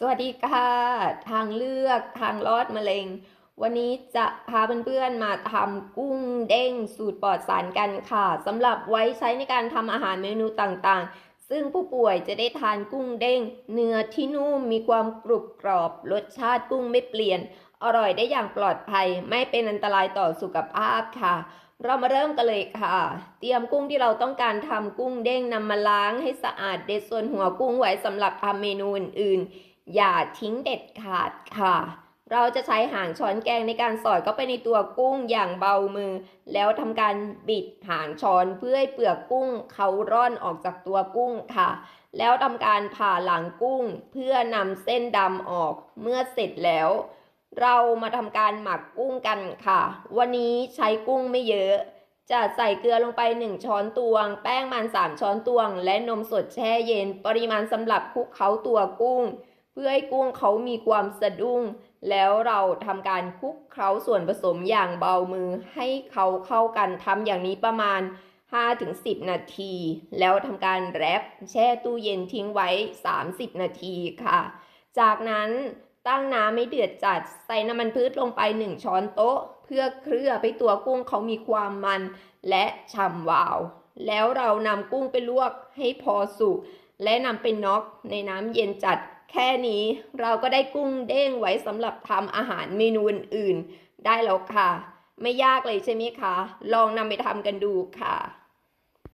สวัสดีค่ะ ทางเลือกทางรอดมะเร็ง วันนี้จะพาเพื่อนๆมาทำกุ้งเด้งสูตรปลอดสารกันค่ะสำหรับไว้ใช้ในการทำอาหารเมนูต่างๆ ซึ่งผู้ป่วยจะได้ทานกุ้งเด้ง เนื้อที่นุ่มมีความกรุบกรอบ รสชาติกุ้งไม่เปลี่ยน อร่อยได้อย่างปลอดภัย ไม่เป็นอันตรายต่อสุขภาพค่ะ เรามาเริ่มกันเลยค่ะ เตรียมกุ้งที่เราต้องการทำกุ้งเด้งนำมาล้างให้สะอาดเด็ดส่วนหัวกุ้งไว้สำหรับทำเมนูอื่นๆ อย่าทิ้งเด็ดขาดค่ะ เราจะใช้หางช้อนแกงในการสอดเข้าไปในตัวกุ้งอย่างเบามือ แล้วทำการบิดหางช้อนเพื่อให้เปลือกกุ้งเขาร่อนออกจากตัวกุ้งค่ะ แล้วทำการผ่าหลังกุ้งเพื่อนำเส้นดำออกเมื่อเสร็จแล้วเรามาทำการหมักกุ้งกันค่ะ วันนี้ใช้กุ้งไม่เยอะ จะใส่เกลือลงไป 1 ช้อนตวง แป้งมัน 3 ช้อนตวง และนมสดแช่เย็น ปริมาณสำหรับคลุกเคล้าตัวกุ้ง พื่อให้กุ้งเขามีความสะดุ้ง แล้วเราทำการคลุกเคล้าส่วนผสมอย่างเบามือให้เขาเข้ากันทำอย่างนี้ประมาณ 5-10 นาที แล้วทำการแรปแช่ตู้เย็นทิ้งไว้ 30 นาทีค่ะ จากนั้นตั้งน้ำไม่เดือดจัดใส่น้ำมันพืชลงไป 1 ช้อนโต๊ะ เพื่อเคลือบให้ตัวกุ้งเขามีความมันและฉ่ำวาว แล้วเรานำกุ้งไปลวกให้พอสุกและนำไปน็อกในน้ำเย็นจัด แค่นี้เราก็ได้กุ้งเด้งไว้สำหรับทำอาหารเมนูอื่นๆ ได้แล้วค่ะ ไม่ยากเลยใช่ไหมคะ ลองนำไปทำกันดูค่ะ